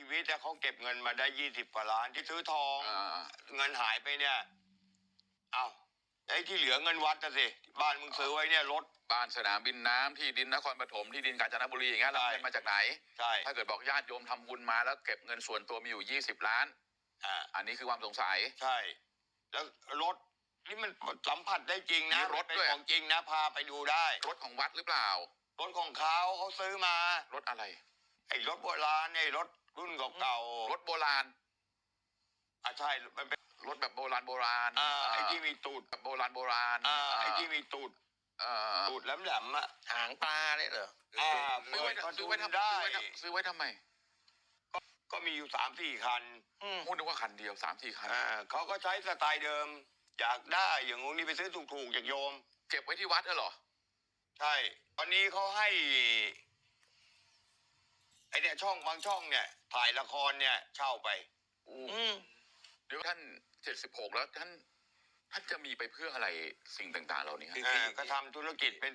ชีวิตแต่เขาเก็บเงินมาได้ยี่สิบกว่าล้านที่ซื้อทอง อ่า เงินหายไปเนี่ย เอ้าไอ้ที่เหลือเงินวัดนะสิบ้านมึงซื้อไว้เนี่ยรถ บ้านสนามบินน้ำที่ดินนครปฐมที่ดินกาญจนบุรีอย่างเงี้ยเราใช่ เงินมาจากไหน ใช่ถ้าเกิดบอกญาติโยมทำบุญมาแล้วเก็บเงินส่วนตัวมีอยู่ยี่สิบล้าน อ่าอันนี้คือความสงสัย ใช่ แล้วรถนี่มันสัมผัสได้จริงนะมีรถเป็นด้วย ของจริงนะพาไปดูได้ รถของวัดหรือเปล่า รถของเขาเขาซื้อมา รถอะไร ไอ้รถโบราณไอ้รถรุ่นเก่าๆรถโบราณอะใช่มันเป็นรถแบบโบราณโบราณอ่าไอ้ที่มีตูดแบบโบราณโบราณอ่าไอ้ที่มีตูดเอ่อตูดแหลมๆอะหางปลาเนี่ยเหรออ่าซื้อไว้เปิดซื้อไว้ทำได้ซื้อไว้ทำซื้อไว้ทำไมก็มีอยู่สามสี่คันอืมพูดนึกว่าคันเดียวสามสี่คันอ่าเขาก็ใช้สไตล์เดิม อยากได้อย่างงู้นนี่ไปซื้อถูกๆจากโยม เก็บไว้ที่วัดเหรอ ใช่ ตอนนี้เขาให้ไอ เนี่ยช่องบางช่องเนี่ย ถ่ายละครเนี่ย เช่าไป อืมเดี๋ยวท่านเจ็ดสิบหกแล้วท่านท่านจะมีไปเพื่ออะไรสิ่งต่าง ๆ เหล่านี้ฮะ อ่าก็ทำธุรกิจเป็น